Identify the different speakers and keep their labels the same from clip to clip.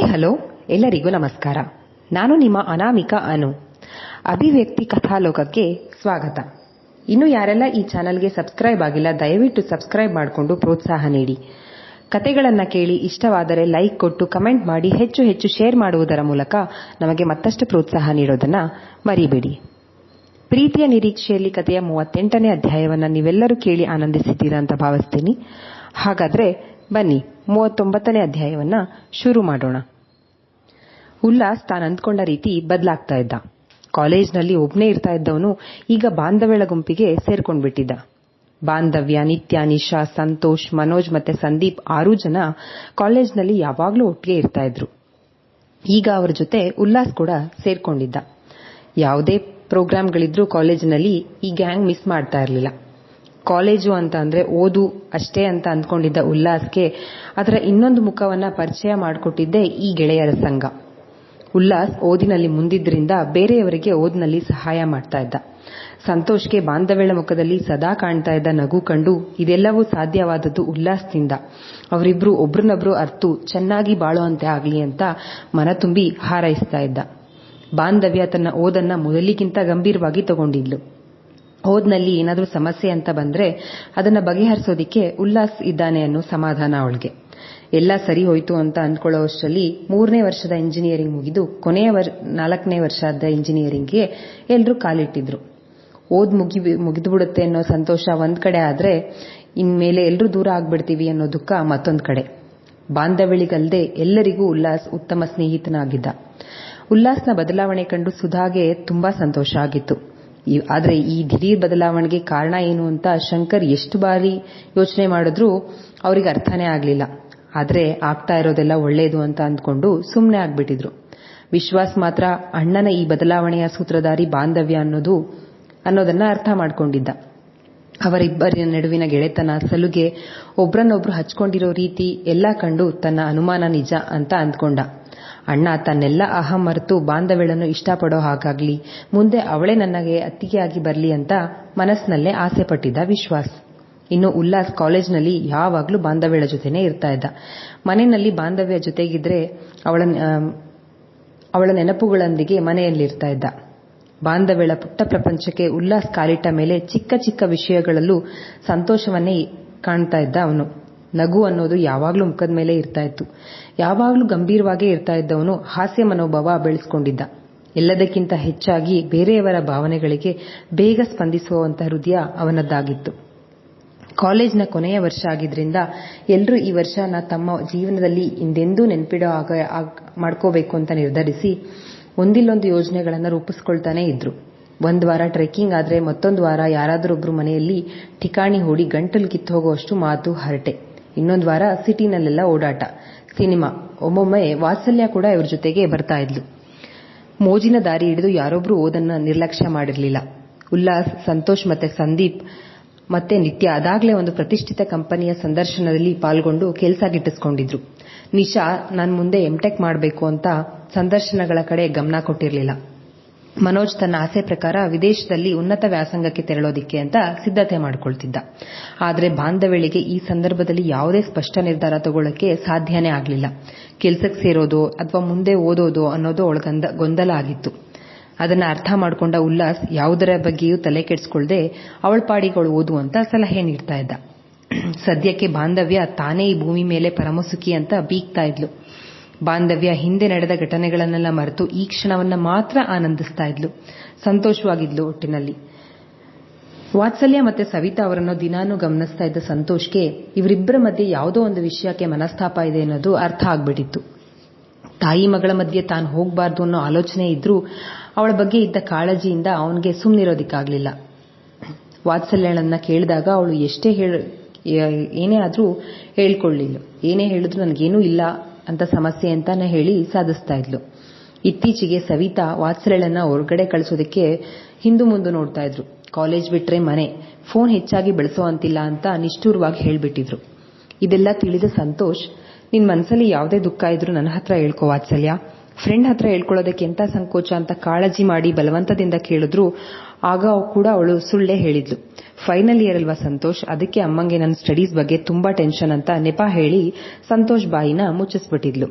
Speaker 1: Hi hello ಎಲ್ಲರಿಗೂ ನಮಸ್ಕಾರ. ನಾನು ನಿಮ್ಮ ಅನಾಮಿಕಾ ಅನು. ಅಭಿವ್ಯಕ್ತಿ ಕಥಾಲೋಕಕ್ಕೆ ಸ್ವಾಗತ. ಇನ್ನು ಯಾರೆಲ್ಲ ಈ ಚಾನಲ್ಗೆ ಸಬ್ಸ್ಕ್ರೈಬ್ ಆಗಿಲ್ಲ, ದಯವಿಟ್ಟು ಸಬ್ಸ್ಕ್ರೈಬ್ ಮಾಡಿಕೊಂಡು ಪ್ರೋತ್ಸಾಹ ನೀಡಿ. ಕತೆಗಳನ್ನು ಕೇಳಿ ಇಷ್ಟವಾದರೆ ಲೈಕ್ ಕೊಟ್ಟು ಕಮೆಂಟ್ ಮಾಡಿ, ಹೆಚ್ಚು ಹೆಚ್ಚು ಶೇರ್ ಮಾಡುವುದರ ಮೂಲಕ ನಮಗೆ ಮತ್ತಷ್ಟು ಪ್ರೋತ್ಸಾಹ ನೀಡೋದನ್ನ ಮರಿಬೇಡಿ. ಪ್ರೀತಿಯ ನಿರೀಕ್ಷೆಯಲ್ಲಿ ಕಥೆಯ ಮೂವತ್ತೆಂಟನೇ ಅಧ್ಯಾಯವನ್ನು ನೀವೆಲ್ಲರೂ ಕೇಳಿ ಆನಂದಿಸಿದ್ದೀರಾ ಅಂತ ಭಾವಿಸ್ತೀನಿ. ಹಾಗಾದ್ರೆ ಬನ್ನಿ, ಮೂವತ್ತೊಂಬತ್ತನೇ ಅಧ್ಯಾಯವನ್ನ ಶುರು ಮಾಡೋಣ. ಉಲ್ಲಾಸ್ ತಾನು ಅಂದ್ಕೊಂಡ ರೀತಿ ಬದಲಾಗ್ತಾ ಇದ್ದ. ಕಾಲೇಜ್ನಲ್ಲಿ ಒಬ್ನೇ ಇರ್ತಾ ಇದ್ದವನು ಈಗ ಬಾಂಧವ್ಯಳ ಗುಂಪಿಗೆ ಸೇರ್ಕೊಂಡ್ಬಿಟ್ಟಿದ್ದ. ಬಾಂಧವ್ಯ, ನಿತ್ಯ, ನಿಶಾ, ಸಂತೋಷ್, ಮನೋಜ್ ಮತ್ತೆ ಸಂದೀಪ್ ಆರೂ ಜನ ಕಾಲೇಜ್ನಲ್ಲಿ ಯಾವಾಗ್ಲೂ ಒಟ್ಟಿಗೆ ಇರ್ತಾ ಇದ್ರು. ಈಗ ಅವರ ಜೊತೆ ಉಲ್ಲಾಸ್ ಕೂಡ ಸೇರ್ಕೊಂಡಿದ್ದ. ಯಾವುದೇ ಪ್ರೋಗ್ರಾಮ್ಗಳಿದ್ರು ಕಾಲೇಜಿನಲ್ಲಿ ಈ ಗ್ಯಾಂಗ್ ಮಿಸ್ ಮಾಡ್ತಾ ಇರಲಿಲ್ಲ. ಕಾಲೇಜು ಅಂತ ಅಂದ್ರೆ ಓದು ಅಷ್ಟೇ ಅಂತ ಅಂದ್ಕೊಂಡಿದ್ದ ಉಲ್ಲಾಸ್ಗೆ ಅದರ ಇನ್ನೊಂದು ಮುಖವನ್ನ ಪರಿಚಯ ಮಾಡಿಕೊಟ್ಟಿದ್ದೇ ಈ ಗೆಳೆಯರ ಸಂಘ. ಉಲ್ಲಾಸ್ ಓದಿನಲ್ಲಿ ಮುಂದಿದ್ದರಿಂದ ಬೇರೆಯವರಿಗೆ ಓದಿನಲ್ಲಿ ಸಹಾಯ ಮಾಡ್ತಾ ಇದ್ದ. ಸಂತೋಷ್ಗೆ ಬಾಂಧವ್ಯಳ ಮುಖದಲ್ಲಿ ಸದಾ ಕಾಣ್ತಾ ಇದ್ದ ನಗು ಕಂಡು ಇದೆಲ್ಲವೂ ಸಾಧ್ಯವಾದದ್ದು ಉಲ್ಲಾಸದಿಂದ ಅವರಿಬ್ರು ಒಬ್ರನ್ನೊಬ್ರು ಅರ್ತು, ಚೆನ್ನಾಗಿ ಬಾಳುವಂತೆ ಆಗಲಿ ಅಂತ ಮನತುಂಬಿ ಹಾರೈಸ್ತಾ ಇದ್ದ. ಬಾಂಧವ್ಯ ತನ್ನ ಓದನ್ನ ಮೊದಲಿಗಿಂತ ಗಂಭೀರವಾಗಿ ತಗೊಂಡಿದ್ಲು. ಓದ್ನಲ್ಲಿ ಏನಾದರೂ ಸಮಸ್ಯೆ ಅಂತ ಬಂದ್ರೆ ಅದನ್ನ ಬಗೆಹರಿಸೋದಿಕ್ಕೆ ಉಲ್ಲಾಸ್ ಇದ್ದಾನೆ ಅನ್ನೋ ಸಮಾಧಾನ ಅವಳಿಗೆ. ಎಲ್ಲ ಸರಿ ಹೋಯ್ತು ಅಂತ ಅಂದ್ಕೊಳ್ಳೋವಷ್ಟರಲ್ಲಿ ಮೂರನೇ ವರ್ಷದ ಇಂಜಿನಿಯರಿಂಗ್ ಮುಗಿದು ಕೊನೆಯ ನಾಲ್ಕನೇ ವರ್ಷದ ಇಂಜಿನಿಯರಿಂಗ್ಗೆ ಎಲ್ಲರೂ ಕಾಲಿಟ್ಟಿದ್ರು. ಓದ್ ಮುಗಿ ಮುಗಿದ್ಬಿಡುತ್ತೆ ಅನ್ನೋ ಸಂತೋಷ ಒಂದ್ ಕಡೆ ಆದ್ರೆ ಇನ್ಮೇಲೆ ಎಲ್ಲರೂ ದೂರ ಆಗ್ಬಿಡ್ತೀವಿ ಅನ್ನೋ ದುಃಖ ಮತ್ತೊಂದ್ ಕಡೆ. ಬಾಂಧವ್ಯಳಿಗಲ್ದೆ ಎಲ್ಲರಿಗೂ ಉಲ್ಲಾಸ್, ಉತ್ತಮ ಸ್ನೇಹಿತನಾಗಿದ್ದ. ಉಲ್ಲಾಸ್ನ ಬದಲಾವಣೆ ಕಂಡು ಸುಧಾಗೆ ತುಂಬಾ ಸಂತೋಷ ಆಗಿತ್ತು. ಆದ್ರೆ ಈ ದಿಢೀರ್ ಬದಲಾವಣೆಗೆ ಕಾರಣ ಏನು ಅಂತ ಶಂಕರ್ ಎಷ್ಟು ಬಾರಿ ಯೋಚನೆ ಮಾಡಿದ್ರೂ ಅವರಿಗೆ ಅರ್ಥನೇ ಆಗ್ಲಿಲ್ಲ. ಆದ್ರೆ ಆಗ್ತಾ ಇರೋದೆಲ್ಲ ಒಳ್ಳೇದು ಅಂತ ಅಂದ್ಕೊಂಡು ಸುಮ್ಮನೆ ಆಗ್ಬಿಟ್ಟಿದ್ರು. ವಿಶ್ವಾಸ್ ಮಾತ್ರ, ಅಣ್ಣನ ಈ ಬದಲಾವಣೆಯ ಸೂತ್ರಧಾರಿ ಬಾಂಧವ್ಯ ಅನ್ನೋದು ಅನ್ನೋದನ್ನ ಅರ್ಥ ಮಾಡಿಕೊಂಡಿದ್ದ. ಅವರಿಬ್ಬರ ನಡುವಿನ ಗೆಳೆತನ, ಸಲುಗೆ, ಒಬ್ರನ್ನೊಬ್ರು ಹಚ್ಕೊಂಡಿರೋ ರೀತಿ ಎಲ್ಲ ಕಂಡು ತನ್ನ ಅನುಮಾನ ನಿಜ ಅಂತ ಅಂದ್ಕೊಂಡ. ಅಣ್ಣ ತನ್ನೆಲ್ಲ ಅಹಂ ಮರೆತು ಬಾಂಧವ್ಯಳನ್ನು ಇಷ್ಟಪಡೋ ಹಾಗಾಗ್ಲಿ, ಮುಂದೆ ಅವಳೇ ನನಗೆ ಅತ್ತಿಗೆಯಾಗಿ ಬರಲಿ ಅಂತ ಮನಸ್ಸಿನಲ್ಲೇ ಆಸೆ ಪಟ್ಟಿದ್ದ ವಿಶ್ವಾಸ್. ಇನ್ನು ಉಲ್ಲಾಸ್ ಕಾಲೇಜ್ನಲ್ಲಿ ಯಾವಾಗಲೂ ಬಾಂಧವ್ಯಳ ಜೊತೆನೇ ಇರ್ತಾ ಇದ್ದ. ಮನೆಯಲ್ಲಿ ಬಾಂಧವ್ಯ ಜೊತೆಗಿದ್ರೆ ಅವಳ ಅವಳ ನೆನಪುಗಳೊಂದಿಗೆ ಮನೆಯಲ್ಲಿರ್ತಾ ಇದ್ದ. ಬಾಂಧವ್ಯಳ ಪುಟ್ಟ ಪ್ರಪಂಚಕ್ಕೆ ಉಲ್ಲಾಸ್ ಕಾಲಿಟ್ಟ ಮೇಲೆ ಚಿಕ್ಕ ಚಿಕ್ಕ ವಿಷಯಗಳಲ್ಲೂ ಸಂತೋಷವನ್ನೇ ಕಾಣ್ತಾ ಇದ್ದ ಅವನು. ನಗು ಅನ್ನೋದು ಯಾವಾಗ್ಲೂ ಮುಖದ ಮೇಲೆ ಇರ್ತಾ ಇತ್ತು. ಯಾವಾಗ್ಲೂ ಗಂಭೀರವಾಗೇ ಇರ್ತಾ ಇದ್ದವನು ಹಾಸ್ಯ ಮನೋಭಾವ ಬೆಳೆಸ್ಕೊಂಡಿದ್ದ. ಎಲ್ಲದಕ್ಕಿಂತ ಹೆಚ್ಚಾಗಿ ಬೇರೆಯವರ ಭಾವನೆಗಳಿಗೆ ಬೇಗ ಸ್ಪಂದಿಸುವಂತಹ ಹೃದಯ ಅವನದ್ದಾಗಿತ್ತು. ಕಾಲೇಜ್ನ ಕೊನೆಯ ವರ್ಷ ಆಗಿದ್ರಿಂದ ಎಲ್ಲರೂ ಈ ವರ್ಷನ ತಮ್ಮ ಜೀವನದಲ್ಲಿ ಹಿಂದೆಂದೂ ನೆನಪಿಡೋ ಆಗ ಮಾಡ್ಕೋಬೇಕು ಅಂತ ನಿರ್ಧರಿಸಿ ಒಂದಿಲ್ಲೊಂದು ಯೋಜನೆಗಳನ್ನು ರೂಪಿಸ್ಕೊಳ್ತಾನೆ ಇದ್ರು. ಒಂದು ವಾರ ಟ್ರೆಕ್ಕಿಂಗ್ ಆದರೆ ಮತ್ತೊಂದು ವಾರ ಯಾರಾದ್ರೊಬ್ರು ಮನೆಯಲ್ಲಿ ಠಿಕಾಣಿ ಹೂಡಿ ಗಂಟಲು ಕಿತ್ತು ಹೋಗುವಷ್ಟು ಮಾತು ಹರಟೆ. ಇನ್ನೊಂದು ವಾರ ಸಿಟಿನಲ್ಲೆಲ್ಲ ಓಡಾಟ. ಸಿನಿಮಾ. ಒಮ್ಮೊಮ್ಮೆ ವಾತ್ಸಲ್ಯ ಕೂಡ ಇವ್ರ ಜೊತೆಗೆ ಬರ್ತಾ ಇದ್ಲು. ಮೋಜಿನ ದಾರಿ ಹಿಡಿದು ಯಾರೊಬ್ಬರು ಓದನ್ನ ನಿರ್ಲಕ್ಷ್ಯ ಮಾಡಿರಲಿಲ್ಲ. ಉಲ್ಲಾಸ್, ಸಂತೋಷ್ ಮತ್ತೆ ಸಂದೀಪ್ ಮತ್ತೆ ನಿತ್ಯ ಅದಾಗಲೇ ಒಂದು ಪ್ರತಿಷ್ಠಿತ ಕಂಪನಿಯ ಸಂದರ್ಶನದಲ್ಲಿ ಪಾಲ್ಗೊಂಡು ಕೆಲಸ ಗಿಟ್ಟಿಸ್ಕೊಂಡಿದ್ರು ನಿಶಾ, ನಾನು ಮುಂದೆ ಎಂಟೆಕ್ ಮಾಡಬೇಕು ಅಂತ ಸಂದರ್ಶನಗಳ ಕಡೆ ಗಮನ ಕೊಟ್ಟಿರಲಿಲ್ಲ. ಮನೋಜ್ ತನ್ನ ಆಸೆ ಪ್ರಕಾರ ವಿದೇಶದಲ್ಲಿ ಉನ್ನತ ವ್ಯಾಸಂಗಕ್ಕೆ ತೆರಳೋದಿಕ್ಕೆ ಅಂತ ಸಿದ್ಧತೆ ಮಾಡಿಕೊಳ್ತಿದ್ದ. ಆದರೆ ಬಾಂಧವ್ಯಳಿಗೆ ಈ ಸಂದರ್ಭದಲ್ಲಿ ಯಾವುದೇ ಸ್ಪಷ್ಟ ನಿರ್ಧಾರ ತಗೊಳ್ಳಕ್ಕೆ ಸಾಧ್ಯನೇ ಆಗಲಿಲ್ಲ. ಕೆಲಸಕ್ಕೆ ಸೇರೋದು ಅಥವಾ ಮುಂದೆ ಓದೋದು ಅನ್ನೋದು ಅವಳ ಗೊಂದಲ ಆಗಿತ್ತು. ಅದನ್ನ ಅರ್ಥ ಮಾಡಿಕೊಂಡ ಉಲ್ಲಾಸ್ ಯಾವುದರ ಬಗ್ಗೆಯೂ ತಲೆ ಕೆಡಿಸ್ಕೊಳ್ದೆ ಅವಳ ಪಾಡಿಗಳು ಓದು ಅಂತ ಸಲಹೆ ನೀಡ್ತಾ ಇದ್ದ. ಸದ್ಯಕ್ಕೆ ಬಾಂಧವ್ಯ ತಾನೇ ಈ ಭೂಮಿ ಮೇಲೆ ಪರಮಸುಖಿ ಅಂತ ಬೀಗ್ತಾ ಇದ್ಲು. ಬಾಂಧವ್ಯ ಹಿಂದೆ ನಡೆದ ಘಟನೆಗಳನ್ನೆಲ್ಲ ಮರೆತು ಈ ಕ್ಷಣವನ್ನ ಮಾತ್ರ ಆನಂದಿಸ್ತಾ ಇದ್ಲು. ಸಂತೋಷವಾಗಿದ್ಲು ಒಟ್ಟಿನಲ್ಲಿ. ವಾತ್ಸಲ್ಯ ಮತ್ತೆ ಸವಿತಾ ಅವರನ್ನು ದಿನಾನು ಗಮನಿಸ್ತಾ ಇದ್ದ ಸಂತೋಷ್ಗೆ ಇವರಿಬ್ಬರ ಮಧ್ಯೆ ಯಾವುದೋ ಒಂದು ವಿಷಯಕ್ಕೆ ಮನಸ್ತಾಪ ಇದೆ ಅನ್ನೋದು ಅರ್ಥ ಆಗ್ಬಿಟ್ಟಿತ್ತು. ತಾಯಿ ಮಗಳ ಮಧ್ಯೆ ತಾನು ಹೋಗ್ಬಾರ್ದು ಅನ್ನೋ ಆಲೋಚನೆ ಇದ್ರೂ ಅವಳ ಬಗ್ಗೆ ಇದ್ದ ಕಾಳಜಿಯಿಂದ ಅವನಿಗೆ ಸುಮ್ಮನಿರೋದಿಕ್ಕಾಗಲಿಲ್ಲ ವಾತ್ಸಲ್ಯಳನ್ನ ಕೇಳಿದಾಗ ಅವಳು ಎಷ್ಟೇ ಹೇಳ ಏನೇ ಆದರೂ ಹೇಳ್ಕೊಳ್ಳಿಲ್ಲ. ಏನೇ ಹೇಳಿದ್ರು ನನಗೇನೂ ಇಲ್ಲ ಅಂತ ಸಮಸ್ಯೆ ಅಂತಾನೆ ಹೇಳಿ ಸಾಧಿಸ್ತಾ ಇದ್ಲು. ಇತ್ತೀಚೆಗೆ ಸವಿತಾ ವಾತ್ಸಲ್ಯಳನ್ನ ಹೊರಗಡೆ ಕಳಿಸೋದಕ್ಕೆ ಹಿಂದೂ ಮುಂದೆ ನೋಡ್ತಾ ಇದ್ರು. ಕಾಲೇಜ್ ಬಿಟ್ರೆ ಮನೆ, ಫೋನ್ ಹೆಚ್ಚಾಗಿ ಬೆಳೆಸೋವಂತಿಲ್ಲ ಅಂತ ನಿಷ್ಠೂರವಾಗಿ ಹೇಳ್ಬಿಟ್ಟಿದ್ರು. ಇದೆಲ್ಲ ತಿಳಿದ ಸಂತೋಷ್ ನಿನ್ನ ಮನಸ್ಸಲ್ಲಿ ಯಾವುದೇ ದುಃಖ ಇದ್ರೂ ನನ್ನ ಹತ್ರ ಹೇಳ್ಕೋ ವಾತ್ಸಲ್ಯ. ಫ್ರೆಂಡ್ ಹತ್ರ ಹೇಳ್ಕೊಳ್ಳೋದಕ್ಕೆ ಎಂತ ಸಂಕೋಚ ಅಂತ ಕಾಳಜಿ ಮಾಡಿ ಬಲವಂತದಿಂದ ಕೇಳಿದ್ರು, ಆಗ ಕೂಡ ಅವಳು ಸುಳ್ಳೇ ಹೇಳಿದ್ಲು. ಫೈನಲ್ ಇಯರ್ ಅಲ್ವಾ ಸಂತೋಷ್? ಅದಕ್ಕೆ ಅಮ್ಮಂಗೆ ನನ್ನ ಸ್ಟಡೀಸ್ ಬಗ್ಗೆ ತುಂಬಾ ಟೆನ್ಷನ್ ಅಂತ ನೆಪ ಹೇಳಿ ಸಂತೋಷ್ ಬಾಯಿನ ಮುಚ್ಚಿಸ್ಬಿಟ್ಟಿದ್ಲು.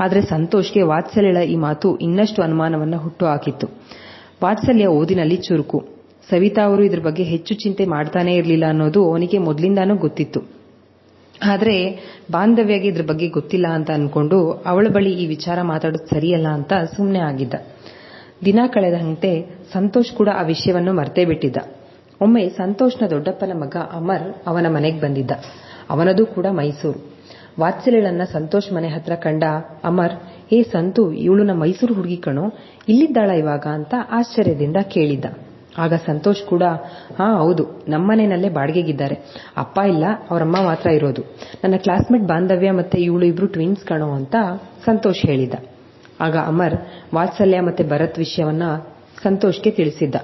Speaker 1: ಆದರೆ ಸಂತೋಷ್ಗೆ ವಾತ್ಸಲ್ಯಳ ಈ ಮಾತು ಇನ್ನಷ್ಟು ಅನುಮಾನವನ್ನ ಹುಟ್ಟುಹಾಕಿತ್ತು ವಾತ್ಸಲ್ಯ ಓದಿನಲ್ಲಿ ಚುರುಕು. ಸವಿತಾ ಅವರು ಇದ್ರ ಬಗ್ಗೆ ಹೆಚ್ಚು ಚಿಂತೆ ಮಾಡ್ತಾನೇ ಇರಲಿಲ್ಲ ಅನ್ನೋದು ಅವನಿಗೆ ಮೊದಲಿಂದಾನೂ ಗೊತ್ತಿತ್ತು. ಆದರೆ ಬಾಂಧವ್ಯಗೆ ಇದ್ರ ಬಗ್ಗೆ ಗೊತ್ತಿಲ್ಲ ಅಂತ ಅನ್ಕೊಂಡು ಅವಳ ಬಳಿ ಈ ವಿಚಾರ ಮಾತಾಡೋದು ಸರಿಯಲ್ಲ ಅಂತ ಸುಮ್ಮನೆ ಆಗಿದ್ದ. ದಿನ ಕಳೆದಂತೆ ಸಂತೋಷ್ ಕೂಡ ಆ ವಿಷಯವನ್ನು ಮರ್ತೇ ಬಿಟ್ಟಿದ್ದ. ಒಮ್ಮೆ ಸಂತೋಷ್ನ ದೊಡ್ಡಪ್ಪನ ಮಗ ಅಮರ್ ಅವನ ಮನೆಗೆ ಬಂದಿದ್ದ. ಅವನದು ಕೂಡ ಮೈಸೂರು. ವಾತ್ಸಲ್ಯಳನ್ನ ಸಂತೋಷ್ ಮನೆ ಹತ್ರ ಕಂಡ ಅಮರ್, ಏ ಸಂತು, ಇವಳು ನಮ್ಮ ಮೈಸೂರು ಹುಡುಗಿ ಕಣೋ, ಇಲ್ಲಿದ್ದಾಳ ಇವಾಗ? ಅಂತ ಆಶ್ಚರ್ಯದಿಂದ ಕೇಳಿದ್ದ. ಆಗ ಸಂತೋಷ್ ಕೂಡ, ಹಾ, ಹೌದು ನಮ್ಮನೆಯಲ್ಲೇ ಬಾಡಿಗೆಗಿದ್ದಾರೆ. ಅಪ್ಪ ಇಲ್ಲ, ಅವರಮ್ಮ ಮಾತ್ರ ಇರೋದು. ನನ್ನ ಕ್ಲಾಸ್ಮೇಟ್ ಬಾಂಧವ್ಯ ಮತ್ತೆ ಇವಳು ಇಬ್ರು ಟ್ವಿನ್ಸ್ ಕಣೋ ಅಂತ ಸಂತೋಷ್ ಹೇಳಿದ. ಆಗ ಅಮರ್ ವಾತ್ಸಲ್ಯ ಮತ್ತೆ ಭರತ್ ವಿಷಯವನ್ನ ಸಂತೋಷ್ಗೆ ತಿಳಿಸಿದ್ದ.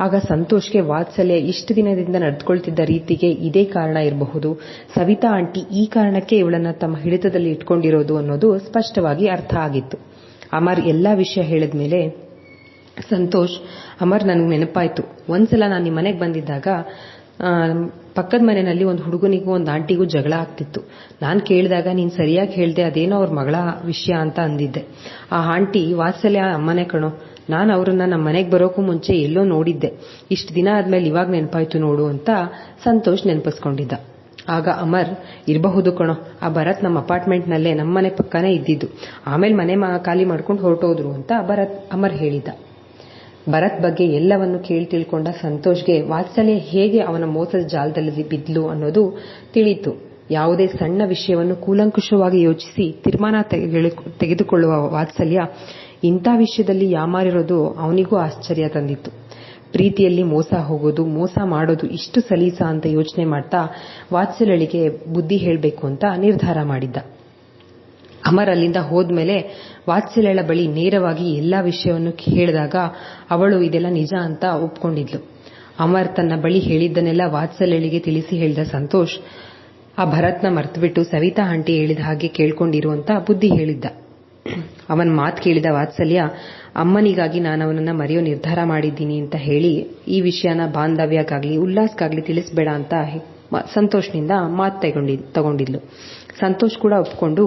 Speaker 1: ಆಗ ಸಂತೋಷ್ಗೆ ವಾತ್ಸಲ್ಯ ಇಷ್ಟು ದಿನದಿಂದ ನಡೆದುಕೊಳ್ತಿದ್ದ ರೀತಿಗೆ ಇದೇ ಕಾರಣ ಇರಬಹುದು. ಸವಿತಾ ಆಂಟಿ ಈ ಕಾರಣಕ್ಕೆ ಇವಳನ್ನ ತಮ್ಮ ಹಿಡಿತದಲ್ಲಿ ಇಟ್ಕೊಂಡಿರೋದು ಅನ್ನೋದು ಸ್ಪಷ್ಟವಾಗಿ ಅರ್ಥ ಆಗಿತ್ತು. ಅಮರ್ ಎಲ್ಲಾ ವಿಷಯ ಹೇಳಿದ್ಮೇಲೆ ಸಂತೋಷ್, ಅಮರ್ ನನಗೆ ನೆನಪಾಯ್ತು. ಒಂದ್ಸಲ ನಾನು ನಿಮ್ಮ ಮನೆಗೆ ಬಂದಿದ್ದಾಗ ಪಕ್ಕದ ಮನೆಯಲ್ಲಿ ಒಂದು ಹುಡುಗನಿಗೂ ಒಂದು ಆಂಟಿಗೂ ಜಗಳ ಆಗ್ತಿತ್ತು. ನಾನು ಕೇಳಿದಾಗ ನೀನು ಸರಿಯಾಗಿ ಹೇಳಿದೆ ಅದೇನೋ ಅವ್ರ ಮಗಳ ವಿಷಯ ಅಂತ ಅಂದಿದ್ದೆ. ಆ ಆಂಟಿ, ವಾತ್ಸಲ್ಯ ಅಮ್ಮನೆ ಕಣೋ, ನಾನು ಅವ್ರನ್ನ ನಮ್ಮ ಮನೆಗೆ ಬರೋಕ್ಕೂ ಮುಂಚೆ ಎಲ್ಲೋ ನೋಡಿದ್ದೆ. ಇಷ್ಟು ದಿನ ಆದ್ಮೇಲೆ ಇವಾಗ ನೆನಪಾಯ್ತು ನೋಡು ಅಂತ ಸಂತೋಷ್ ನೆನಪಿಸ್ಕೊಂಡಿದ್ದ. ಆಗ ಅಮರ್, ಇರಬಹುದು ಕಣೋ, ಆ ಭರತ್ ನಮ್ಮ ಅಪಾರ್ಟ್ಮೆಂಟ್ನಲ್ಲೇ ನಮ್ಮ ಮನೆ ಪಕ್ಕನೇ ಇದ್ದಿದ್ದು. ಆಮೇಲೆ ಮನೆ ಖಾಲಿ ಮಾಡ್ಕೊಂಡು ಹೊರಟೋದ್ರು ಅಂತ ಭರತ್, ಅಮರ್ ಹೇಳಿದ ಭರತ್ ಬಗ್ಗೆ ಎಲ್ಲವನ್ನು ಕೇಳಿ ತಿಳ್ಕೊಂಡ ಸಂತೋಷ್ಗೆ ವಾತ್ಸಲ್ಯ ಹೇಗೆ ಅವನ ಮೋಸದ ಜಾಲದಲ್ಲಿ ಬಿದ್ಲು ಅನ್ನೋದು ತಿಳಿಯಿತು. ಯಾವುದೇ ಸಣ್ಣ ವಿಷಯವನ್ನು ಕೂಲಂಕುಷವಾಗಿ ಯೋಚಿಸಿ ತೀರ್ಮಾನ ತೆಗೆದುಕೊಳ್ಳುವ ವಾತ್ಸಲ್ಯ ಇಂಥ ವಿಷಯದಲ್ಲಿ ಯಾಮಾರಿರೋದು ಅವನಿಗೂ ಆಶ್ಚರ್ಯ ತಂದಿತ್ತು. ಪ್ರೀತಿಯಲ್ಲಿ ಮೋಸ ಹೋಗೋದು, ಮೋಸ ಮಾಡೋದು ಇಷ್ಟು ಸಲೀಸ ಅಂತ ಯೋಚನೆ ಮಾಡ್ತಾ ವಾತ್ಸಲ್ಯಳಿಗೆ ಬುದ್ಧಿ ಹೇಳಬೇಕು ಅಂತ ನಿರ್ಧಾರ ಮಾಡಿದ್ದ. ಅಮರ್ ಅಲ್ಲಿಂದ ಹೋದ್ಮೇಲೆ ವಾತ್ಸಲ್ಯಳ ಬಳಿ ನೇರವಾಗಿ ಎಲ್ಲ ವಿಷಯವನ್ನು ಹೇಳಿದಾಗ ಅವಳು ಇದೆಲ್ಲ ನಿಜ ಅಂತ ಒಪ್ಕೊಂಡಿದ್ಲು. ಅಮರ್ ತನ್ನ ಬಳಿ ಹೇಳಿದ್ದನ್ನೆಲ್ಲ ವಾತ್ಸಲ್ಯಳಿಗೆ ತಿಳಿಸಿ ಹೇಳಿದ ಸಂತೋಷ್, ಆ ಭರತ್ನ ಮರ್ತುಬಿಟ್ಟು ಸವಿತಾ ಆಂಟಿ ಹೇಳಿದ ಹಾಗೆ ಕೇಳ್ಕೊಂಡಿರು ಅಂತ ಬುದ್ಧಿ ಹೇಳಿದ್ದ. ಅವನ್ ಮಾತು ಕೇಳಿದ ವಾತ್ಸಲ್ಯ, ಅಮ್ಮನಿಗಾಗಿ ನಾನು ಅವನನ್ನ ಮರೆಯೋ ನಿರ್ಧಾರ ಮಾಡಿದ್ದೀನಿ ಅಂತ ಹೇಳಿ ಈ ವಿಷಯನ ಬಾಂಧವ್ಯಕ್ಕಾಗ್ಲಿ, ಉಲ್ಲಾಸ್ಗಾಗ್ಲಿ ತಿಳಿಸ್ಬೇಡ ಅಂತ ಸಂತೋಷ್ನಿಂದ ಮಾತು ತಗೊಂಡಿ, ತಗೊಂಡಿದ್ಲು. ಸಂತೋಷ್ ಕೂಡ ಒಪ್ಕೊಂಡು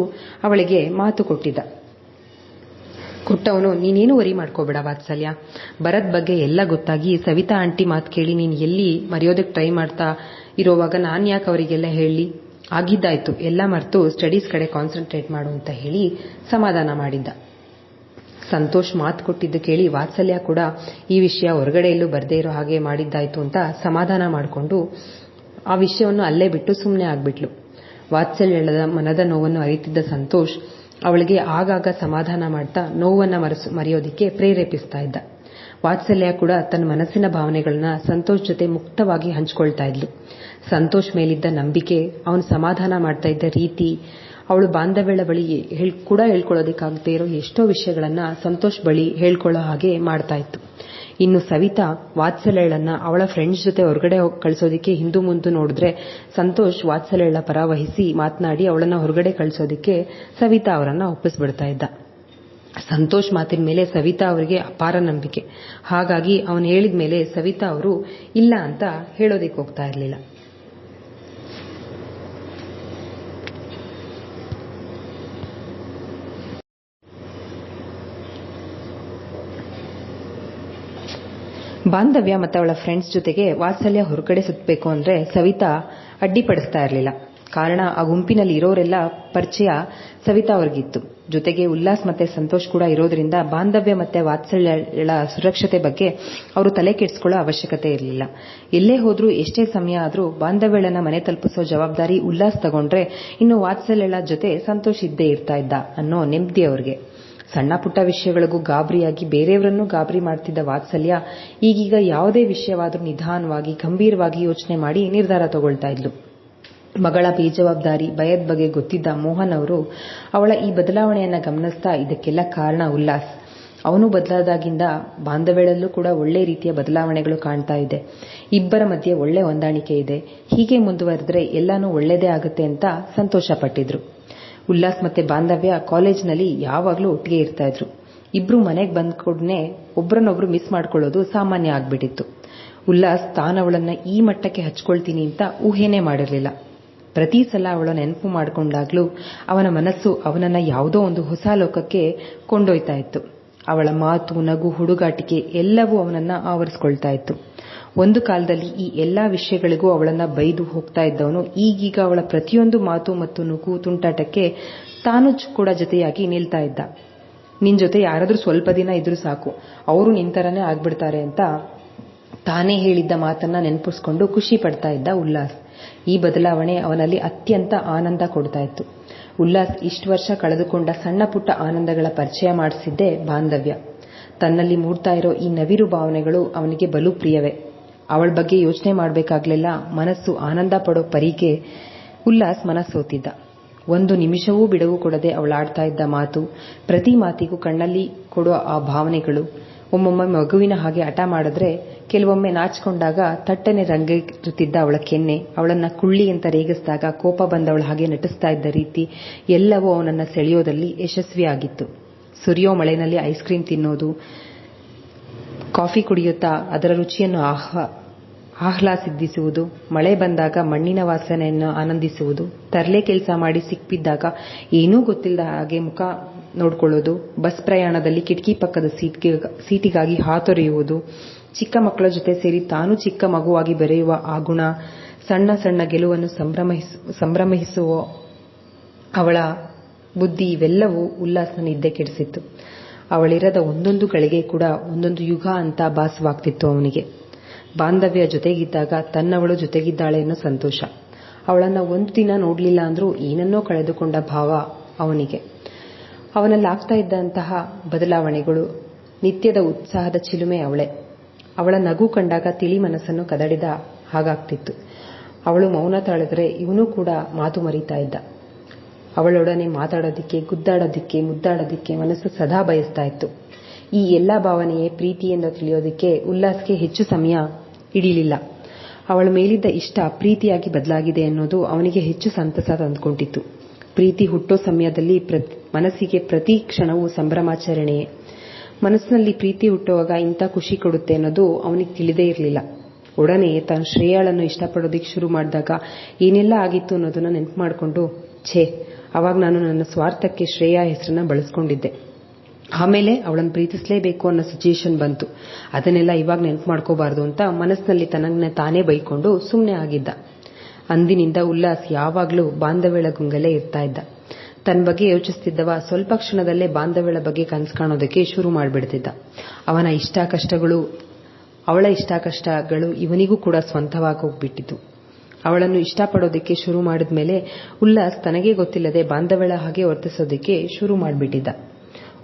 Speaker 1: ಅವಳಿಗೆ ಮಾತು ಕೊಟ್ಟಿದ್ದ. ಕೊಟ್ಟವನು, ನೀನೇನು ವರಿ ಮಾಡ್ಕೋಬೇಡ ವಾತ್ಸಲ್ಯ. ಭರತ್ ಬಗ್ಗೆ ಎಲ್ಲ ಗೊತ್ತಾಗಿ ಸವಿತಾ ಆಂಟಿ ಮಾತು ಕೇಳಿ, ನೀನು ಎಲ್ಲಿ ಮರೆಯೋದಕ್ಕೆ ಟ್ರೈ ಮಾಡ್ತಾ ಇರೋವಾಗ ನಾನು ಯಾಕೆ ಅವರಿಗೆಲ್ಲ ಹೇಳಿ ಆಗಿದ್ದಾಯ್ತು, ಎಲ್ಲ ಮರೆತು ಸ್ಟಡೀಸ್ ಕಡೆ ಕಾನ್ಸಂಟ್ರೇಟ್ ಮಾಡು ಅಂತ ಹೇಳಿ ಸಮಾಧಾನ ಮಾಡಿದ್ದ. ಸಂತೋಷ್ ಮಾತು ಕೊಟ್ಟಿದ್ದು ಕೇಳಿ ವಾತ್ಸಲ್ಯ ಕೂಡ ಈ ವಿಷಯ ಹೊರಗಡೆಯಲ್ಲೂ ಬರದೇ ಇರೋ ಹಾಗೆ ಮಾಡಿದ್ದಾಯ್ತು ಅಂತ ಸಮಾಧಾನ ಮಾಡಿಕೊಂಡು ಆ ವಿಷಯವನ್ನು ಅಲ್ಲೇ ಬಿಟ್ಟು ಸುಮ್ಮನೆ ಆಗ್ಬಿಟ್ಲು. ವಾತ್ಸಲ್ಯದ ಮನದ ನೋವನ್ನು ಅರಿತಿದ್ದ ಸಂತೋಷ್ ಅವಳಿಗೆ ಆಗಾಗ ಸಮಾಧಾನ ಮಾಡ್ತಾ ನೋವನ್ನ ಮರೆಯೋದಿಕ್ಕೆ ಪ್ರೇರೇಪಿಸ್ತಾ ಇದ್ದ. ವಾತ್ಸಲ್ಯ ಕೂಡ ತನ್ನ ಮನಸ್ಸಿನ ಭಾವನೆಗಳನ್ನ ಸಂತೋಷ್ ಜೊತೆ ಮುಕ್ತವಾಗಿ ಹಂಚಿಕೊಳ್ತಾ ಇದ್ಲು. ಸಂತೋಷ್ ಮೇಲಿದ್ದ ನಂಬಿಕೆ, ಅವನು ಸಮಾಧಾನ ಮಾಡ್ತಾ ಇದ್ದ ರೀತಿ, ಅವಳು ಬಾಂಧವ್ಯಳ ಬಳಿ ಕೂಡ ಹೇಳ್ಕೊಳ್ಳೋದಕ್ಕಾಗದೇ ಇರೋ ಎಷ್ಟೋ ವಿಷಯಗಳನ್ನ ಸಂತೋಷ್ ಬಳಿ ಹೇಳ್ಕೊಳ್ಳೋ ಹಾಗೆ ಮಾಡ್ತಾ ಇತ್ತು. ಇನ್ನು ಸವಿತಾ ವಾತ್ಸಲ್ಯಳನ್ನ ಅವಳ ಫ್ರೆಂಡ್ಸ್ ಜೊತೆ ಹೊರಗಡೆ ಕಳಿಸೋದಿಕ್ಕೆ ಹಿಂದು ಮುಂದು ನೋಡಿದ್ರೆ ಸಂತೋಷ್ ವಾತ್ಸಲ್ಯಳ ಪರ ಮಾತನಾಡಿ ಅವಳನ್ನ ಹೊರಗಡೆ ಕಳಿಸೋದಿಕ್ಕೆ ಸವಿತಾ ಅವರನ್ನ ಒಪ್ಪಿಸ್ಬಿಡ್ತಾ ಇದ್ದ. ಸಂತೋಷ್ ಮಾತಿನ ಮೇಲೆ ಸವಿತಾ ಅವರಿಗೆ ಅಪಾರ ನಂಬಿಕೆ. ಹಾಗಾಗಿ ಅವನು ಹೇಳಿದ ಮೇಲೆ ಸವಿತಾ ಅವರು ಇಲ್ಲ ಅಂತ ಹೇಳೋದಿಕ್ಕೆ ಹೋಗ್ತಾ ಇರಲಿಲ್ಲ. ಬಾಂಧವ್ಯ ಮತ್ತು ಅವಳ ಫ್ರೆಂಡ್ಸ್ ಜೊತೆಗೆ ವಾತ್ಸಲ್ಯ ಹೊರಗಡೆ ಸುತ್ತಬೇಕು ಅಂದ್ರೆ ಸವಿತಾ ಅಡ್ಡಿಪಡಿಸ್ತಾ ಇರಲಿಲ್ಲ. ಕಾರಣ ಆ ಗುಂಪಿನಲ್ಲಿ ಇರೋರೆಲ್ಲ ಪರಿಚಯ ಸವಿತಾ ಅವ್ರಿಗಿತ್ತು. ಜೊತೆಗೆ ಉಲ್ಲಾಸ್ ಮತ್ತೆ ಸಂತೋಷ್ ಕೂಡ ಇರೋದ್ರಿಂದ ಬಾಂಧವ್ಯ ಮತ್ತೆ ವಾತ್ಸಲ್ಯಳ ಸುರಕ್ಷತೆ ಬಗ್ಗೆ ಅವರು ತಲೆ ಕೆಡಿಸ್ಕೊಳ್ಳೋ ಅವಶ್ಯಕತೆ ಇರಲಿಲ್ಲ. ಎಲ್ಲೇ ಹೋದ್ರೂ ಎಷ್ಟೇ ಸಮಯ ಆದರೂ ಬಾಂಧವ್ಯಗಳನ್ನ ಮನೆ ತಲುಪಿಸೋ ಜವಾಬ್ದಾರಿ ಉಲ್ಲಾಸ್ ತಗೊಂಡ್ರೆ ಇನ್ನು ವಾತ್ಸಲ್ಯಳ ಜೊತೆ ಸಂತೋಷ್ ಇದ್ದೇ ಇರ್ತಾ ಇದ್ದ ಅನ್ನೋ ನೆಮ್ಮದಿ ಅವ್ರಿಗೆ. ಸಣ್ಣ ಪುಟ್ಟ ವಿಷಯಗಳಿಗೂ ಗಾಬರಿಯಾಗಿ ಬೇರೆಯವರನ್ನೂ ಗಾಬರಿ ಮಾಡ್ತಿದ್ದ ವಾತ್ಸಲ್ಯ ಈಗೀಗ ಯಾವುದೇ ವಿಷಯವಾದರೂ ನಿಧಾನವಾಗಿ, ಗಂಭೀರವಾಗಿ ಯೋಚನೆ ಮಾಡಿ ನಿರ್ಧಾರ ತಗೊಳ್ತಾ ಇದ್ಲು. ಮಗಳ ಬೇಜವಾಬ್ದಾರಿ ಭಯದ ಬಗ್ಗೆ ಗೊತ್ತಿದ್ದ ಮೋಹನ್ ಅವರು, ಅವಳ ಈ ಬದಲಾವಣೆಯನ್ನು ಗಮನಿಸ್ತಾ ಇದಕ್ಕೆಲ್ಲ ಕಾರಣ ಉಲ್ಲಾಸ್. ಅವನು ಬದಲಾದಾಗಿಂದ ಬಾಂಧವ್ಯಗಳಲ್ಲೂ ಕೂಡ ಒಳ್ಳೆ ರೀತಿಯ ಬದಲಾವಣೆಗಳು ಕಾಣ್ತಾ ಇದೆ. ಇಬ್ಬರ ಮಧ್ಯೆ ಒಳ್ಳೆ ಹೊಂದಾಣಿಕೆ ಇದೆ. ಹೀಗೆ ಮುಂದುವರೆದ್ರೆ ಎಲ್ಲಾನು ಒಳ್ಳೆಯದೇ ಆಗುತ್ತೆ ಅಂತ ಸಂತೋಷ ಪಟ್ಟಿದ್ರು ಉಲ್ಲಾಸ್ ಮತ್ತೆ ಬಾಂಧವ್ಯ ಕಾಲೇಜ್ನಲ್ಲಿ ಯಾವಾಗ್ಲೂ ಒಟ್ಟಿಗೆ ಇರ್ತಾ ಇದ್ರು. ಇಬ್ರು ಮನೆಗೆ ಬಂದ ಕೂಡನೆ ಒಬ್ರನ್ನೊಬ್ರು ಮಿಸ್ ಮಾಡ್ಕೊಳ್ಳೋದು ಸಾಮಾನ್ಯ ಆಗ್ಬಿಟ್ಟಿತ್ತು. ಉಲ್ಲಾಸ್ ತಾನವಳನ್ನ ಈ ಮಟ್ಟಕ್ಕೆ ಹಚ್ಕೊಳ್ತೀನಿ ಅಂತ ಊಹೆನೇ ಮಾಡಿರಲಿಲ್ಲ. ಪ್ರತಿ ಸಲ ಅವಳ ನೆನಪು ಮಾಡಿಕೊಂಡಾಗ್ಲೂ ಅವನ ಮನಸ್ಸು ಅವನನ್ನ ಯಾವುದೋ ಒಂದು ಹೊಸ ಲೋಕಕ್ಕೆ ಕೊಂಡೊಯ್ತಾ ಇತ್ತು. ಅವಳ ಮಾತು, ನಗು, ಹುಡುಗಾಟಿಕೆ ಎಲ್ಲವೂ ಅವನನ್ನ ಆವರಿಸ್ಕೊಳ್ತಾ ಇತ್ತು. ಒಂದು ಕಾಲದಲ್ಲಿ ಈ ಎಲ್ಲಾ ವಿಷಯಗಳಿಗೂ ಅವಳನ್ನ ಬೈದು ಹೋಗ್ತಾ ಇದ್ದವನು. ಈಗೀಗ ಅವಳ ಪ್ರತಿಯೊಂದು ಮಾತು ಮತ್ತು ನುಗ್ಗು ತುಂಟಾಟಕ್ಕೆ ತಾನು ಕೂಡ ಜೊತೆಯಾಗಿ ನಿಲ್ತಾ ಇದ್ದ. ನಿನ್ ಜೊತೆ ಯಾರಾದರೂ ಸ್ವಲ್ಪ ದಿನ ಇದ್ರು ಸಾಕು. ಅವರು ನಿಂತರನೇ ಆಗ್ಬಿಡ್ತಾರೆ ಅಂತ ತಾನೇ ಹೇಳಿದ್ದ ಮಾತನ್ನ ನೆನಪಿಸ್ಕೊಂಡು ಖುಷಿ ಪಡ್ತಾ ಇದ್ದ ಉಲ್ಲಾಸ್. ಈ ಬದಲಾವಣೆ ಅವನಲ್ಲಿ ಅತ್ಯಂತ ಆನಂದ ಕೊಡ್ತಾ ಇತ್ತು. ಉಲ್ಲಾಸ್ ಇಷ್ಟು ವರ್ಷ ಕಳೆದುಕೊಂಡ ಸಣ್ಣ ಪುಟ್ಟ ಆನಂದಗಳ ಪರಿಚಯ ಮಾಡಿಸಿದ್ದೇ ಬಾಂಧವ್ಯ. ತನ್ನಲ್ಲಿ ಮೂಡ್ತಾ ಇರೋ ಈ ನವಿರು ಭಾವನೆಗಳು ಅವನಿಗೆ ಬಲು ಪ್ರಿಯವೇ. ಅವಳ ಬಗ್ಗೆ ಯೋಚನೆ ಮಾಡಬೇಕಾಗ್ಲಿಲ್ಲ ಮನಸ್ಸು ಆನಂದ ಪಡೋ ಪರಿಗೆ ಉಲ್ಲಾಸ್ ಮನಸ್ಸೋತಿದ್ದ ಒಂದು ನಿಮಿಷವೂ ಬಿಡುವು ಕೊಡದೆ ಅವಳಾಡ್ತಾ ಇದ್ದ ಮಾತು, ಪ್ರತಿ ಮಾತಿಗೂ ಕಣ್ಣಲ್ಲಿ ಕೊಡೋ ಆ ಭಾವನೆಗಳು, ಒಮ್ಮೊಮ್ಮೆ ಮಗುವಿನ ಹಾಗೆ ಹಠ ಮಾಡಿದ್ರೆ ಕೆಲವೊಮ್ಮೆ ನಾಚಿಕೊಂಡಾಗ ತಟ್ಟನೆ ರಂಗೇರುತ್ತಿದ್ದ ಅವಳ ಕೆನ್ನೆ, ಅವಳನ್ನ ಕುಳ್ಳಿ ಅಂತ ರೇಗಿಸಿದಾಗ ಕೋಪ ಬಂದವಳ ಹಾಗೆ ನಟಿಸ್ತಾ ಇದ್ದ ರೀತಿ ಎಲ್ಲವೂ ಅವನನ್ನ ಸೆಳೆಯೋದಲ್ಲಿ ಯಶಸ್ವಿಯಾಗಿತ್ತು ಸುರಿಯೋ ಮಳೆನಲ್ಲಿ ಐಸ್ ಕ್ರೀಮ್ ತಿನ್ನೋದು, ಕಾಫಿ ಕುಡಿಯುತ್ತಾ ಅದರ ರುಚಿಯನ್ನು ಆಹ್ಲಾದಿಸುವುದು ಮಳೆ ಬಂದಾಗ ಮಣ್ಣಿನ ವಾಸನೆಯನ್ನು ಆನಂದಿಸುವುದು, ತರಲೆ ಕೆಲಸ ಮಾಡಿ ಸಿಕ್ಬಿದ್ದಾಗ ಏನೂ ಗೊತ್ತಿಲ್ಲದ ಹಾಗೆ ಮುಖ ನೋಡಿಕೊಳ್ಳೋದು, ಬಸ್ ಪ್ರಯಾಣದಲ್ಲಿ ಕಿಟಕಿ ಪಕ್ಕದ ಸೀಟಿಗಾಗಿ ಹಾತೊರೆಯುವುದು, ಚಿಕ್ಕ ಮಕ್ಕಳ ಜೊತೆ ಸೇರಿ ತಾನು ಚಿಕ್ಕ ಮಗುವಾಗಿ ಬೆರೆಯುವ ಆ ಗುಣ, ಸಣ್ಣ ಸಣ್ಣ ಗೆಲುವನ್ನು ಸಂಭ್ರಮಿಸುವ ಅವಳ ಬುದ್ಧಿ ಇವೆಲ್ಲವೂ ಉಲ್ಲಾಸ ನಿದ್ದೆ ಕೆಡಿಸಿತ್ತು. ಅವಳಿರದ ಒಂದೊಂದು ಗಳಿಗೆ ಕೂಡ ಒಂದೊಂದು ಯುಗ ಅಂತ ಭಾಸವಾಗ್ತಿತ್ತು ಅವನಿಗೆ. ಬಾಂಧವ್ಯ ಜೊತೆಗಿದ್ದಾಗ ತನ್ನವಳು ಜೊತೆಗಿದ್ದಾಳೆ ಅನ್ನೋ ಸಂತೋಷ. ಅವಳನ್ನ ಒಂದು ದಿನ ನೋಡ್ಲಿಲ್ಲ ಅಂದ್ರೂ ಏನನ್ನೋ ಕಳೆದುಕೊಂಡ ಭಾವ ಅವನಿಗೆ. ಅವನಲ್ಲಾಗ್ತಾ ಇದ್ದಂತಹ ಬದಲಾವಣೆಗಳು, ನಿತ್ಯದ ಉತ್ಸಾಹದ ಚಿಲುಮೆ ಅವಳೆ. ಅವಳ ನಗು ಕಂಡಾಗ ತಿಳಿ ಮನಸ್ಸನ್ನು ಕದಡಿದ ಹಾಗಾಗ್ತಿತ್ತು. ಅವಳು ಮೌನ ತಾಳಿದ್ರೆ ಇವನು ಕೂಡ ಮಾತು ಮರೀತಾ ಇದ್ದ. ಅವಳೊಡನೆ ಮಾತಾಡೋದಿಕ್ಕೆ, ಗುದ್ದಾಡೋದಿಕ್ಕೆ, ಮುದ್ದಾಡೋದಿಕ್ಕೆ ಮನಸ್ಸು ಸದಾ ಬಯಸ್ತಾ ಇತ್ತು. ಈ ಎಲ್ಲಾ ಭಾವನೆಯೇ ಪ್ರೀತಿ ಎಂದು ತಿಳಿಯೋದಿಕ್ಕೆ, ಉಲ್ಲಾಸ್ಗೆ ಹೆಚ್ಚು ಸಮಯ ಹಿಡಿಲಿಲ್ಲ. ಅವಳ ಮೇಲಿದ್ದ ಇಷ್ಟ ಪ್ರೀತಿಯಾಗಿ ಬದಲಾಗಿದೆ ಅನ್ನೋದು ಅವನಿಗೆ ಹೆಚ್ಚು ಸಂತಸ ತಂದುಕೊಂಡಿತ್ತು ಪ್ರೀತಿ ಹುಟ್ಟೋ ಸಮಯದಲ್ಲಿ ಮನಸ್ಸಿಗೆ ಪ್ರತಿ ಕ್ಷಣವೂ ಸಂಭ್ರಮಾಚರಣೆಯೇ. ಮನಸ್ಸಿನಲ್ಲಿ ಪ್ರೀತಿ ಹುಟ್ಟುವಾಗ ಇಂಥ ಖುಷಿ ಕೊಡುತ್ತೆ ಅನ್ನೋದು ಅವನಿಗೆ ತಿಳಿದೇ ಇರಲಿಲ್ಲ. ಒಡನೆ ತಾನು ಶ್ರೇಯಾಳನ್ನು ಇಷ್ಟಪಡೋದಿಕ್ಕೆ ಶುರು ಮಾಡಿದಾಗ ಏನೆಲ್ಲ ಆಗಿತ್ತು ಅನ್ನೋದನ್ನ ನೆನಪು ಮಾಡಿಕೊಂಡು, ಛೇ, ಅವಾಗ ನಾನು ನನ್ನ ಸ್ವಾರ್ಥಕ್ಕೆ ಶ್ರೇಯಾ ಹೆಸರನ್ನ ಬಳಸ್ಕೊಂಡಿದ್ದೆ. ಆಮೇಲೆ ಅವಳನ್ನು ಪ್ರೀತಿಸಲೇಬೇಕು ಅನ್ನೋ ಸಿಚುಯೇಷನ್ ಬಂತು. ಅದನ್ನೆಲ್ಲ ಇವಾಗ ನೆನಪು ಮಾಡ್ಕೋಬಾರ್ದು ಅಂತ ಮನಸ್ಸಿನಲ್ಲಿ ತನಗನ್ನ ತಾನೇ ಬೈಕೊಂಡು ಸುಮ್ಮನೆ ಆಗಿದ್ದ. ಅಂದಿನಿಂದ ಉಲ್ಲಾಸ್ ಯಾವಾಗಲೂ ಬಾಂಧವ್ಯಳ ಗುಂಗಲೇ ಇರ್ತಾ ಇದ್ದ. ತನ್ನ ಬಗ್ಗೆ ಯೋಚಿಸ್ತಿದ್ದವ ಸ್ವಲ್ಪ ಕ್ಷಣದಲ್ಲೇ ಬಾಂಧವ್ಯಳ ಬಗ್ಗೆ ಕನಸು ಕಾಣೋದಕ್ಕೆ ಶುರು ಮಾಡಿಬಿಡ್ತಿದ್ದ. ಅವನ ಇಷ್ಟ ಕಷ್ಟಗಳು ಅವಳ ಇಷ್ಟ ಕಷ್ಟಗಳು ಇವನಿಗೂ ಕೂಡ ಸ್ವಂತವಾಗಿ ಹೋಗ್ಬಿಟ್ಟಿತು. ಅವಳನ್ನು ಇಷ್ಟಪಡೋದಕ್ಕೆ ಶುರು ಮಾಡಿದ್ಮೇಲೆ ಉಲ್ಲಾಸ್ ತನಗೇ ಗೊತ್ತಿಲ್ಲದೆ ಬಾಂಧವ್ಯಳ ಹಾಗೆ ವರ್ತಿಸೋದಕ್ಕೆ ಶುರು ಮಾಡಿಬಿಟ್ಟಿದ್ದ.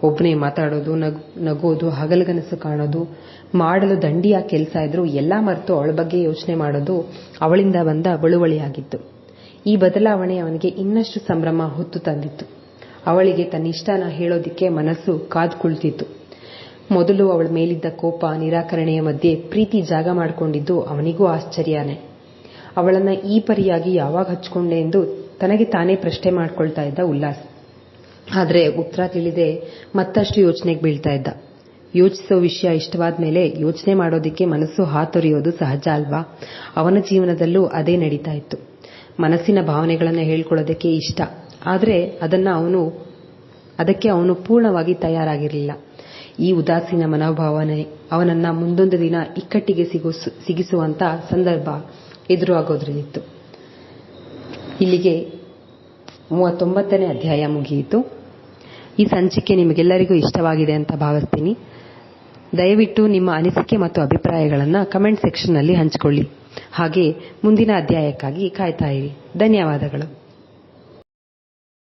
Speaker 1: ಒಬ್ಬನೇ ಮಾತಾಡೋದು ನಗೋದು, ಹಗಲುಗನಸು ಕಾಣೋದು, ಮಾಡಲು ದಂಡಿಯ ಕೆಲಸ ಇದ್ರು ಎಲ್ಲಾ ಮರೆತು ಅವಳ ಬಗ್ಗೆ ಯೋಚನೆ ಮಾಡೋದು ಅವಳಿಂದ ಬಂದ ಬಳುವಳಿಯಾಗಿತ್ತು. ಈ ಬದಲಾವಣೆ ಅವನಿಗೆ ಇನ್ನಷ್ಟು ಸಂಭ್ರಮ ಹೊತ್ತು ತಂದಿತ್ತು. ಅವಳಿಗೆ ತನ್ನ ಇಷ್ಟನ ಹೇಳೋದಿಕ್ಕೆ ಮನಸ್ಸು ಕಾದು ಕುಳಿತಿತ್ತು ಮೊದಲು ಅವಳ ಮೇಲಿದ್ದ ಕೋಪ, ನಿರಾಕರಣೆಯ ಮಧ್ಯೆ ಪ್ರೀತಿ ಜಾಗ ಮಾಡಿಕೊಂಡಿದ್ದು ಅವನಿಗೂ ಆಶ್ಚರ್ಯನೇ. ಅವಳನ್ನ ಈ ಪರಿಯಾಗಿ ಯಾವಾಗ ಹಚ್ಕೊಂಡೆ ಎಂದು ತನಗೆ ತಾನೇ ಪ್ರಶ್ನೆ ಮಾಡ್ಕೊಳ್ತಾ ಇದ್ದ ಉಲ್ಲಾಸ್. ಆದ್ರೆ ಉತ್ತರ ತಿಳಿದೆ, ಮತ್ತಷ್ಟು ಯೋಚನೆಗೆ ಬೀಳ್ತಾ ಇದ್ದ. ಯೋಚಿಸೋ ವಿಷಯ ಇಷ್ಟವಾದ ಮೇಲೆ ಯೋಚನೆ ಮಾಡೋದಕ್ಕೆ ಮನಸ್ಸು ಹಾತೊರೆಯೋದು ಸಹಜ ಅಲ್ವಾ? ಅವನ ಜೀವನದಲ್ಲೂ ಅದೇ ನಡೀತಾ ಇತ್ತು. ಮನಸ್ಸಿನ ಭಾವನೆಗಳನ್ನು ಹೇಳ್ಕೊಳ್ಳೋದಕ್ಕೆ ಇಷ್ಟ. ಆದರೆ ಅದನ್ನ ಅವನು, ಅದಕ್ಕೆ ಅವನು ಪೂರ್ಣವಾಗಿ ತಯಾರಾಗಿರಲಿಲ್ಲ. ಈ ಉದಾಸೀನ ಮನೋಭಾವನೆ ಅವನನ್ನ ಮುಂದೊಂದು ದಿನ ಇಕ್ಕಟ್ಟಿಗೆ ಸಿಗಿಸುವಂತ ಸಂದರ್ಭ ಎದುರಾಗೋದ್ರಲ್ಲಿತ್ತು. ಇಲ್ಲಿಗೆ ಮೂವತ್ತೊಂಬತ್ತನೇ ಅಧ್ಯಾಯ ಮುಗಿಯಿತು. ಈ ಸಂಚಿಕೆ ನಿಮಗೆಲ್ಲರಿಗೂ ಇಷ್ಟವಾಗಿದೆ ಅಂತ ಭಾವಿಸ್ತೀನಿ. ದಯವಿಟ್ಟು ನಿಮ್ಮ ಅನಿಸಿಕೆ ಮತ್ತು ಅಭಿಪ್ರಾಯಗಳನ್ನು ಕಮೆಂಟ್ ಸೆಕ್ಷನ್ನಲ್ಲಿ ಹಂಚಿಕೊಳ್ಳಿ. ಹಾಗೆ ಮುಂದಿನ ಅಧ್ಯಾಯಕ್ಕಾಗಿ ಕಾಯ್ತಾ ಇರಿ. ಧನ್ಯವಾದಗಳು.